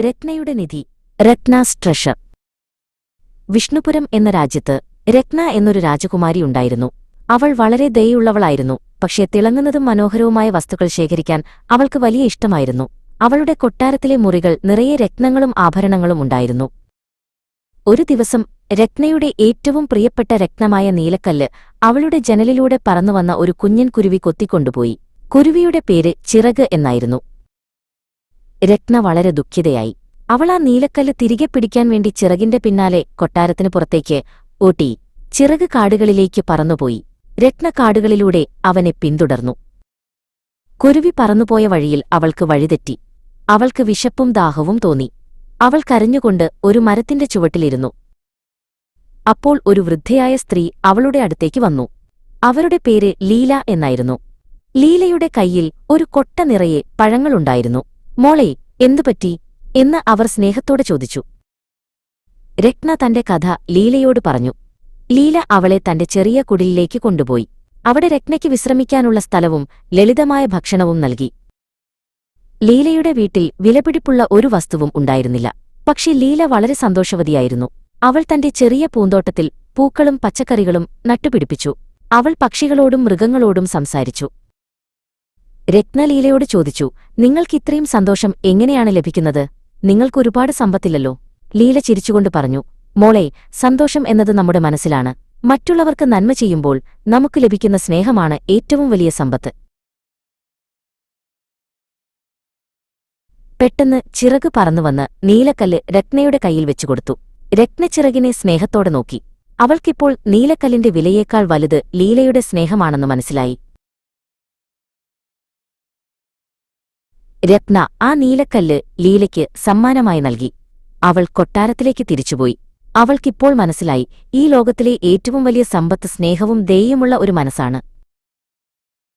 രത്നയുടെ നിധി രത്നാസ് treasure. Vishnupuram എന്ന രാജ്യത്ത് രത്ന എന്നൊരു രാജകുമാരി ഉണ്ടായിരുന്നു. അവൾ വളരെ ദയുള്ളവളായിരുന്നു പക്ഷേ തിളങ്ങുന്നതും മനോഹരവുമായ വസ്തുക്കൾ ശേഖരിക്കാൻ അവൾക്ക് വലിയ ഇഷ്ടമായിരുന്നു. അവളുടെ കൊട്ടാരത്തിലെ മുറികൾ നിറയെ രത്നങ്ങളും ആഭരണങ്ങളും ഉണ്ടായിരുന്നു. ഒരു ദിവസം രത്നയുടെ ഏറ്റവും പ്രിയപ്പെട്ട രത്നമായ നീലക്കല്ല് അവളുടെ ജനലിലൂടെ പറന്നുവന്ന ഒരു കുഞ്ഞൻ കുരുവി കൊത്തിക്കൊണ്ടുപോയി. കുരുവിയുടെ പേര് ചിറക് എന്നായിരുന്നു. രത്ന വളരെ ദുഃഖിതയായി. അവൾ ആ നീലക്കല്ല് തിരികെ പിടിക്കാൻ വേണ്ടി ചിറകിന്റെ പിന്നാലെ കൊട്ടാരത്തിനു പുറത്തേക്ക് ഓട്ടി ചിറക് കാടുകളിലേക്ക് പറന്നുപോയി. രത്നക്കാടുകളിലൂടെ അവനെ പിന്തുടർന്നു. കുരുവി പറന്നുപോയ വഴിയിൽ അവൾക്ക് വഴിതെറ്റി. അവൾക്ക് വിശപ്പും ദാഹവും തോന്നി. അവൾ കരഞ്ഞുകൊണ്ട് ഒരു മരത്തിന്റെ ചുവട്ടിലിരുന്നു. അപ്പോൾ ഒരു വൃദ്ധയായ സ്ത്രീ അവളുടെ അടുത്തേക്ക് വന്നു. അവരുടെ പേര് ലീല എന്നായിരുന്നു. ലീലയുടെ കയ്യിൽ ഒരു കൊട്ട നിറയെ പഴങ്ങളുണ്ടായിരുന്നു. മോളെ എന്തുപറ്റി എന്ന് അവർ സ്നേഹത്തോടെ ചോദിച്ചു. രത്ന തന്റെ കഥ ലീലയോട് പറഞ്ഞു. ലീല അവളെ തന്റെ ചെറിയ കുടിലിലേക്ക് കൊണ്ടുപോയി. അവിടെ രത്നയ്ക്ക് വിശ്രമിക്കാനുള്ള സ്ഥലവും ലളിതമായ ഭക്ഷണവും നൽകി. ലീലയുടെ വീട്ടിൽ വിലപിടിപ്പുള്ള ഒരു വസ്തുവും ഉണ്ടായിരുന്നില്ല. പക്ഷേ ലീല വളരെ സന്തോഷവതിയായിരുന്നു. അവൾ തന്റെ ചെറിയ പൂന്തോട്ടത്തിൽ പൂക്കളും പച്ചക്കറികളും നട്ടുപിടിപ്പിച്ചു. അവൾ പക്ഷികളോടും മൃഗങ്ങളോടും സംസാരിച്ചു. രത്നലീലയോട് ചോദിച്ചു നിങ്ങൾക്കിത്രയും സന്തോഷം എങ്ങനെയാണ് ലഭിക്കുന്നത്? നിങ്ങൾക്കൊരുപാട് സമ്പത്തില്ലല്ലോ? ലീല ചിരിച്ചുകൊണ്ട് പറഞ്ഞു മോളെ സന്തോഷം എന്നത് നമ്മുടെ മനസ്സിലാണ്. മറ്റുള്ളവർക്ക് നന്മ ചെയ്യുമ്പോൾ നമുക്ക് ലഭിക്കുന്ന സ്നേഹമാണ് ഏറ്റവും വലിയ സമ്പത്ത്. പെട്ടെന്ന് ചിറക് പറന്നുവന്ന് നീലക്കല്ല് രത്നയുടെ കയ്യിൽ വെച്ചുകൊടുത്തു രത്നച്ചിറകിനെ സ്നേഹത്തോടെ നോക്കി. അവൾക്കിപ്പോൾ നീലക്കല്ലിന്റെ വിലയേക്കാൾ വലുത് ലീലയുടെ സ്നേഹമാണെന്ന് മനസ്സിലായി. രത്ന ആ നീലക്കല്ല് ലീലയ്ക്ക് സമ്മാനമായി നൽകി. അവൾ കൊട്ടാരത്തിലേക്ക് തിരിച്ചുപോയി. അവൾക്കിപ്പോൾ മനസ്സിലായി ഈ ലോകത്തിലെ ഏറ്റവും വലിയ സമ്പത്ത് സ്നേഹവും ദയയുമുള്ള ഒരു മനസ്സാണ്.